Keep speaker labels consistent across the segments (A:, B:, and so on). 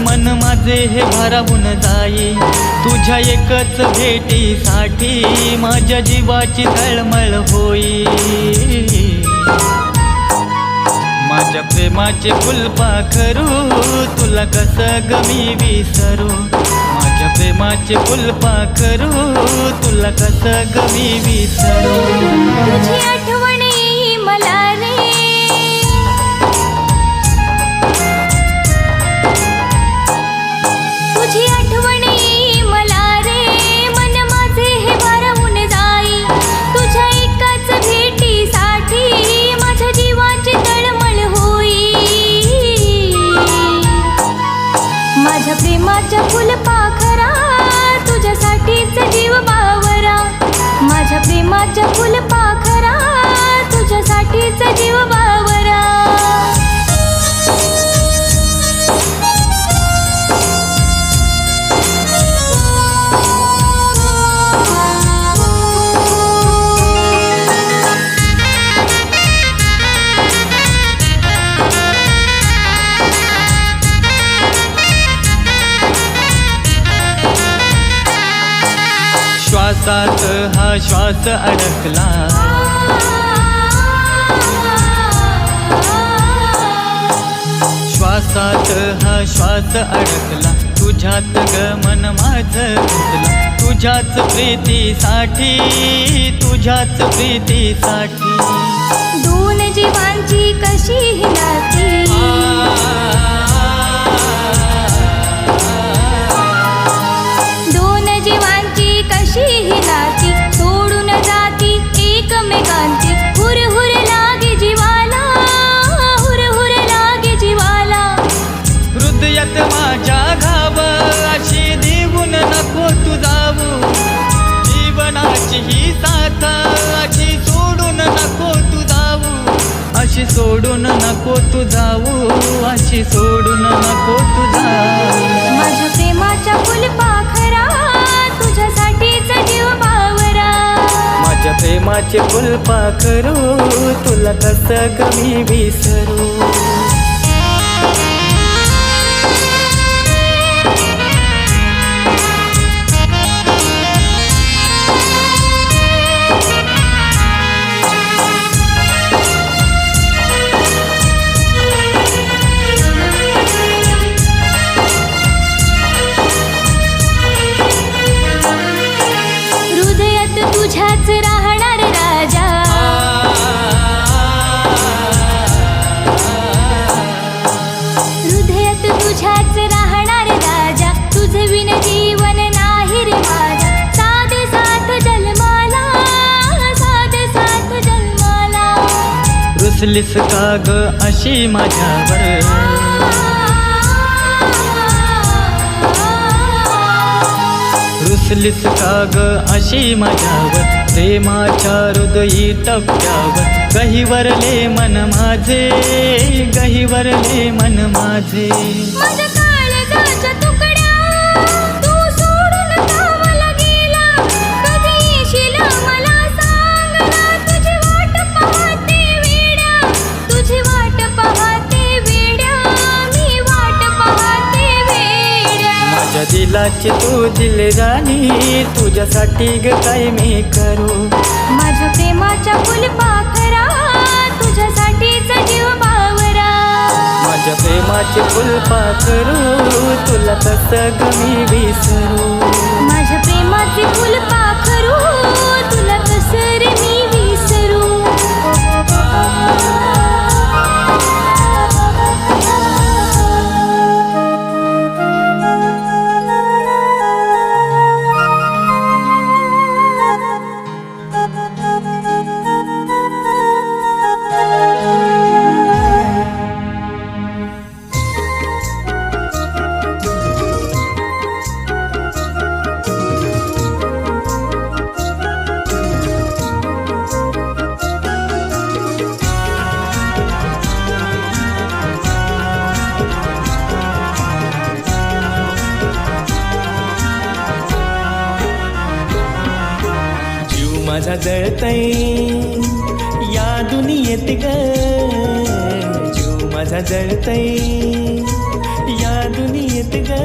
A: मन माझे हे भरावून जाई. तुझ्या एकच भेटीसाठी माझ्या जीवाची तळमळ होई. माझ्या प्रेमाचे फुलपाखरू तुला कसं गमी विसरू? माझ्या प्रेमाचे फुलपाखरू तुला कसं गमी विसरू?
B: तुझी आठवण येई मला तुझी आठवण
A: श्वासात हा श्वास अडकला. श्वासात हा श्वास अडकला. तुझ्यात ग मन माझ तुझ्याच प्रीतीसाठी तुझ्याच प्रीतीसाठी.
B: दोन जीवांची कशी ही नाती
A: घाव अशी देऊन नको तू जाऊ. जीवनाची ही साथ अशी सोडून नको तू जाऊ. अशी सोडून नको तू जाऊ. अशी सोडून नको तू जाऊ.
B: माझ्या प्रेमाच्या फुलपाखरा तुझ्यासाठीच जीव बावरा
A: माझ्या प्रेमाचे फुलपाखरू तुला कसं गमी विसरू? रुसलीस का ग अशी माझ्यावर. रुसलीस का ग अशी माझ्यावर. प्रेमाच्या हृदयी टप्प्यावर. गहीवरले मन माझे गहीवरले मन माझे. दिलाची तू दिल राणी तुझ्यासाठी ग काय मी करू?
B: माझ्या प्रेमाच्या फुलपाखरा तुझ्यासाठीच जीव बावरा
A: माझ्या प्रेमाचे फुलपाखरू तुला कसं गमी विसरू.
C: माझा जळतय या दुनियेत ग. जीव माझा जळतय या दुनियेत ग.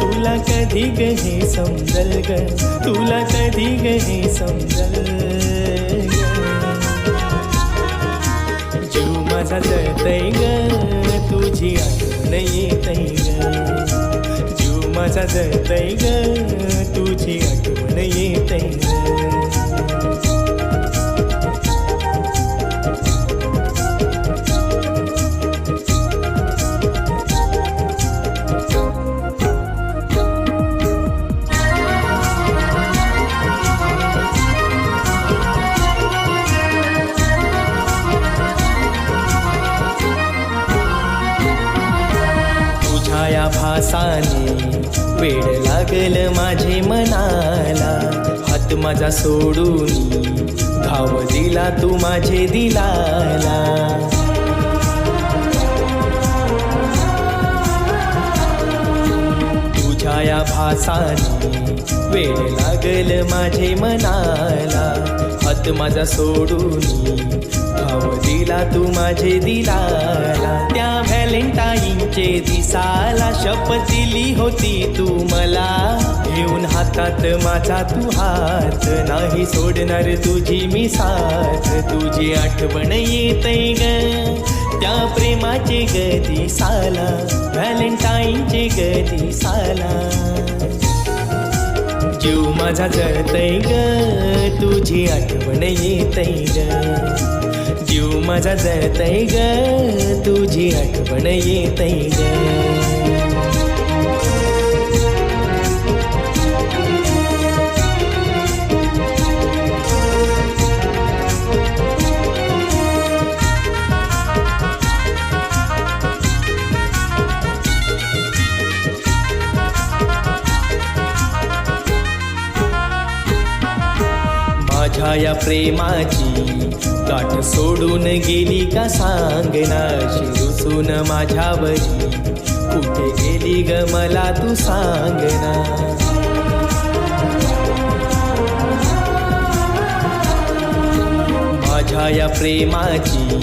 C: तुला कधी ग हे समजल ग? तुला कधी ग हे समजल जीव माझा जळतय ग तुझी आठवण येतय माझा जळतय ग तुझी आठवण येतय ग हात सोडून घाव दिला तू माझे दिलाला आसानी वेळ लागल माझे मनाला. हात माझा सोडून भाव दिला तू माझे दिलाला. त्या व्हॅलेंटाईनचे दिसाला शपथ दिली होती तू मला. घेऊन हातात माझा तू हात. नाही सोडणार तुझी मी साथ. तुझी आठवण येते ग. त्या प्रेमाचे गदी साला व्हॅलेंटाईनचे गदी साला जीव माझा जळतय ग तुझी आठवण येतय ग. जीव माझा जळतय ग तुझी आठवण येतय ग. या प्रेमाची गाठ सोडून गेली का सांगना? शिरुसून माझ्यावरी कुठे गेली ग मला तू सांगना? माझ्या या प्रेमाची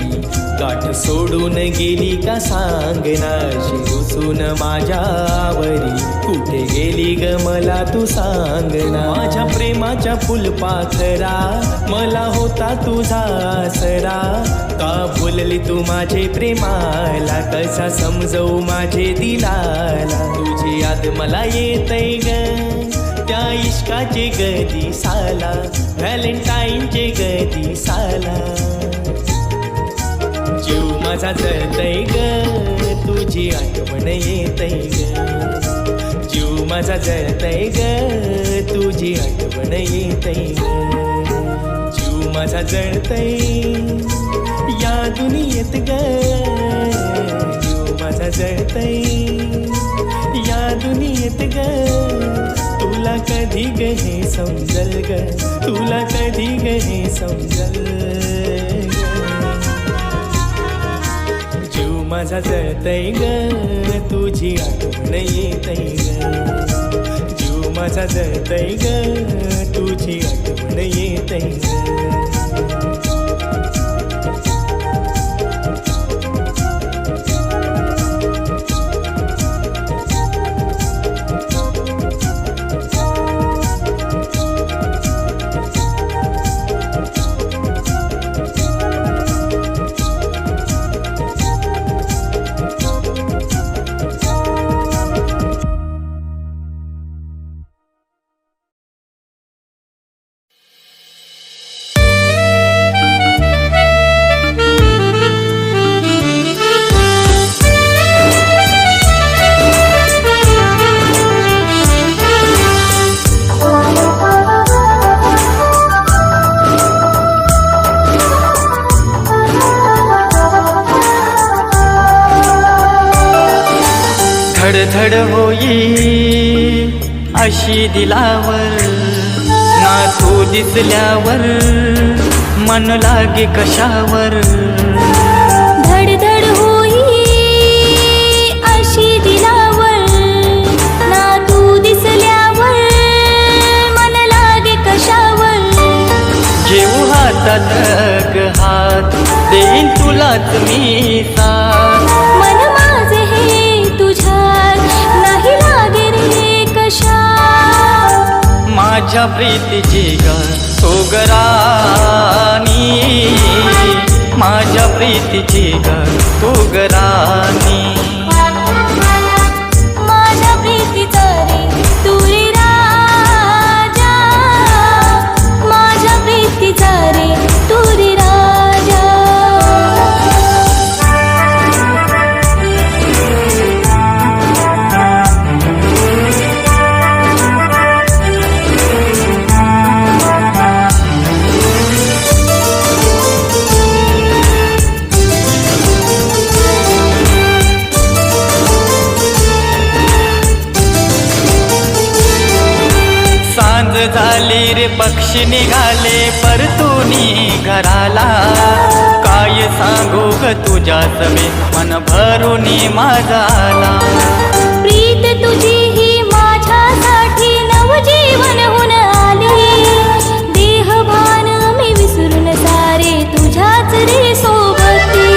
C: गाठ सोडून गेली का सांगना माझ्या माझ्यावरी कुठे गेली ग मला तू सांगना? माझ्या प्रेमाच्या फुलपाखरा मला होता तुझा सरा का बोलली तू माझे प्रेमाला? कसा समजवू माझे दिलाला? तुझी याद मला येतय ग. त्या इश्काचे गदी साला व्हॅलेंटाईनचे गदी साला. जीव माझा जळतय ग तुझी आठवण येतय ग. जीव माझा जळतय ग तुझी आठवण येतय ग. जीव माझा जळतय या दुनियेत ग. जीव माझा जळतय या दुनियेत ग. तुला कधी ग हे समजल ग? तुला कधी ग हे समजल जीव माझा जळतय ग तुझी आठवण येतय ग. जीव माझा जळतय ग तुझी आठवण येतय ग.
A: धडधड होई अशी दिलावर. ना तू दिसल्यावर मन लागे कशावर.
B: धडधड होई अशी दिलावर. ना तू दिसल्यावर मन लागे कशावर.
A: हातात हात देईन तुलाच मी साथ. माझ्या प्रीतीची ग सोगरानी माझ्या प्रीतीची ग सोगरानी पक्षी निघाले परतुनी घराला. काय सांगू ग तुझ्या सवे? मन भरूनी माझाला.
B: प्रीत तुझी ही माझ्यासाठी नवजीवन होऊन आले. देहभान मी विसरून सारे तुझ्याच रे सोबती.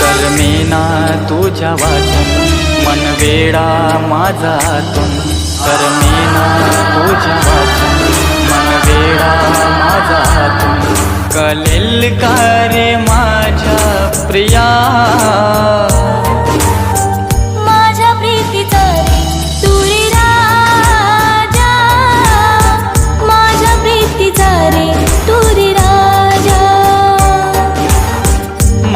A: करमेना तुझ्या वाचून मन वेडा माझा तुम करमेना तुझ्या वाचून वेडा माझा कलेल का रे माझ्या प्रिया?
B: माझ्या प्रीतीचा रे तू रे राजा. माझ्या प्रीतीचा रे तू रे राजा.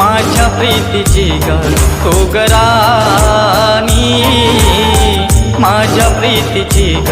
A: माझ्या प्रीतीची ग तोगरानी माझ्या प्रीतीची ग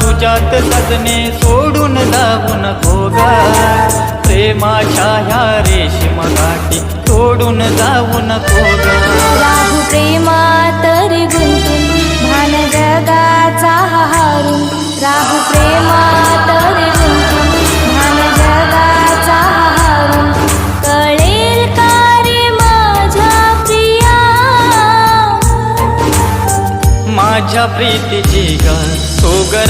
A: तुझ्यात सजने सोडून जाऊ नको गा प्रेमाच्या ह्या रेशीम गाठी सोडून जाऊ नको गा
B: राहू प्रेमात रे गुंतून भान जगाचा हारून. राहू प्रेमात रे गुंतून माझ्या
A: प्रीतीची ग सोगरानी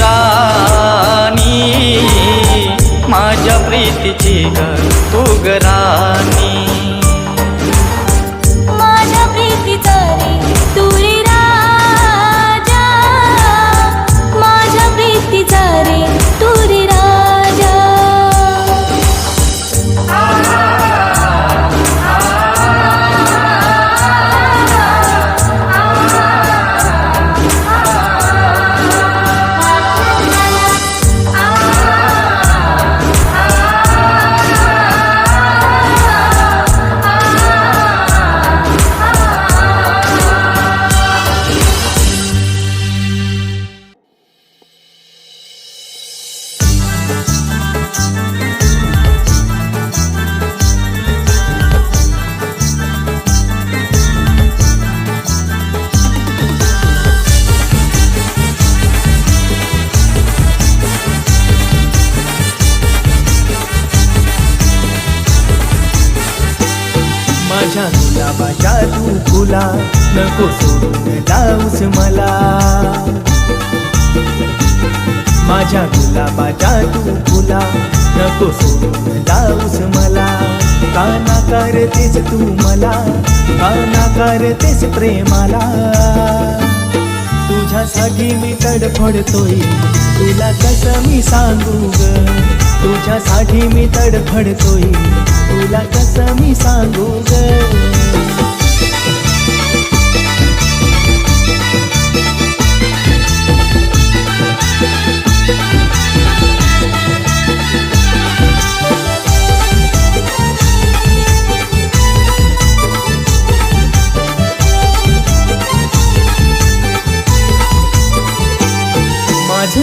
A: माझ्या प्रीतीची ग सोगरानी
C: गुलाबाच्या तू फुला नको सोडून जाऊस मला. माझ्या गुलाबाच्या तू फुला नको सोडून जाऊस मला. का नाकारतेस तू मला का नाकारतेस प्रेमाला? तुझ्यासाठी मी तडफडतोय तुला कसं मी सांगू ग? तुझ्यासाठी मी तडफडतोय तुला कसं मी सांगू ग?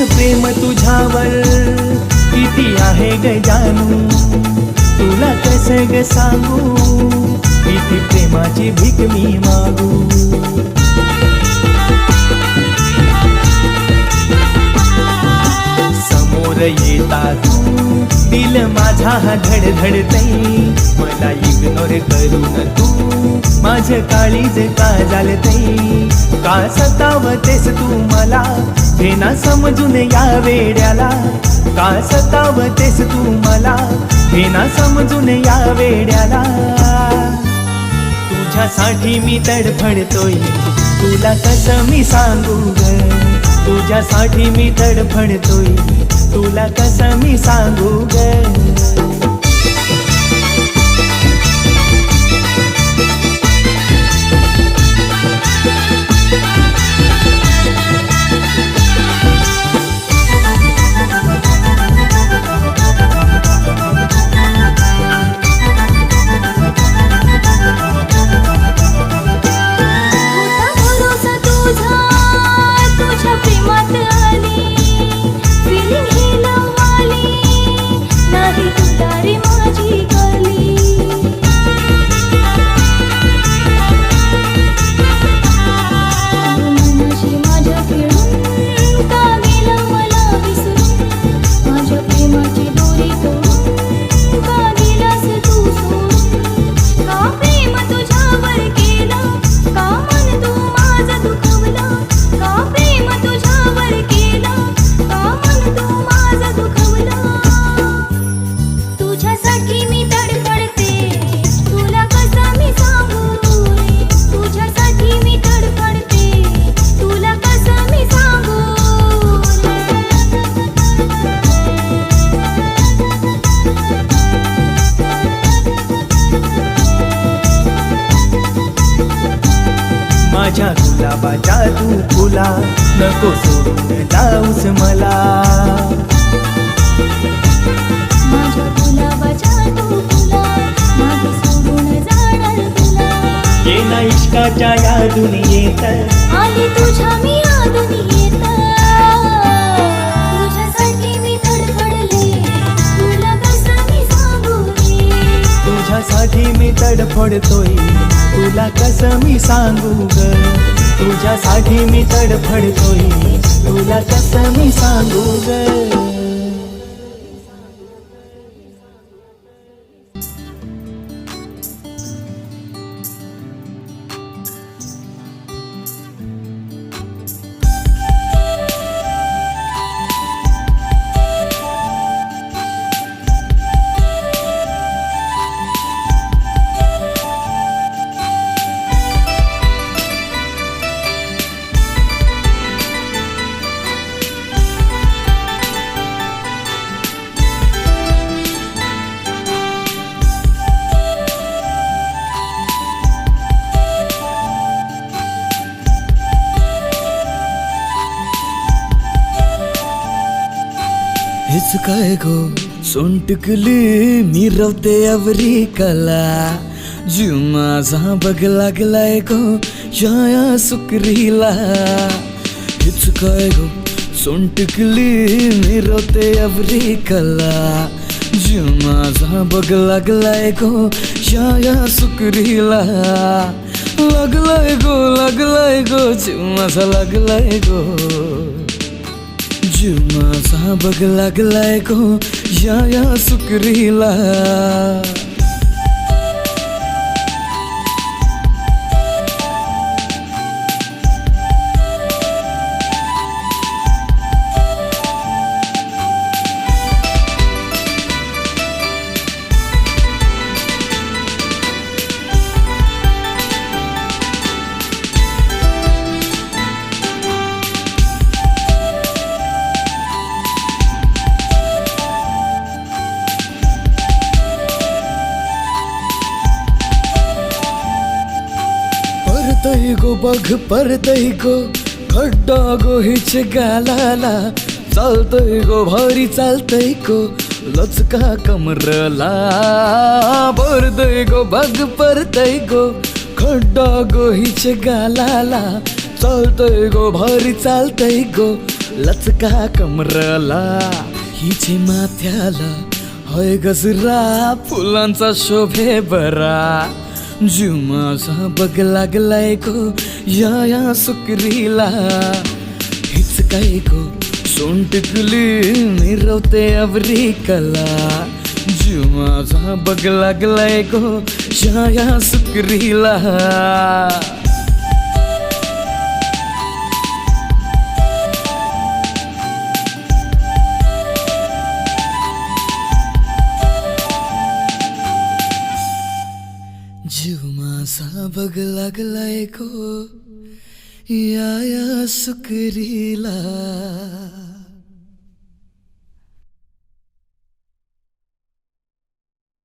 C: प्रेम तुझ्यावर किती आहे ग जानू? तुला कसं ग सांगू? किती प्रेमाची भीक मी मागू? समोर येता तू दिल माझा हा धडधडतय मला इग्नोर करून तू माझं काळीज का झालतय का सतावतेस तू मला? हे ना समजून या वेड्याला. का सतावतेस तू मला? हे ना समजून या वेड्याला. तुझ्यासाठी मी तडफडतोय. तुला कसं मी सांगू ग? तुझ्यासाठी मी तडफडतोय. तुला कसं मी सांगू ग?
B: तुझ्यासाठी मी
C: तडफडतोय. तुला कसं मी सांगू ग? तुझ्यासाठी मी तडफडतोय. तुला कसं मी सांगू ग?
D: गो सुन्टकली निरते अवरी कला जुमा बगलाग लाइ गोा जाया लिच सु गो सुन्टक निरते अवरी कला जुमा बगलागलाई गोा सुकरी लगलाई गो लाग गो जिम्मा लाग गो माझा लागलाय बघ लागलाय गो या या सुकरीला. परतय गो बघ परतय गो खड्डा गो हिच गालाला. चालतय गो भारी चालतय गो लचका कमरला. परतय गो बघ पर्दै गो खड्ड गो हिच गालाला. चालतय गो भारी चालतय गो लचका कमरला. हिचे माथ्याला होय गजरा फुलांचा शोभे बरा. जीव माझा बघ लागलाय गो या या सुकरीला। हिच काय गो सोन टिकली मिरवते अवरी कला। जीव माझा बघ लागलाय गो या या सुकरीला। बघ लागलाय गो हो, या या सुकरीला.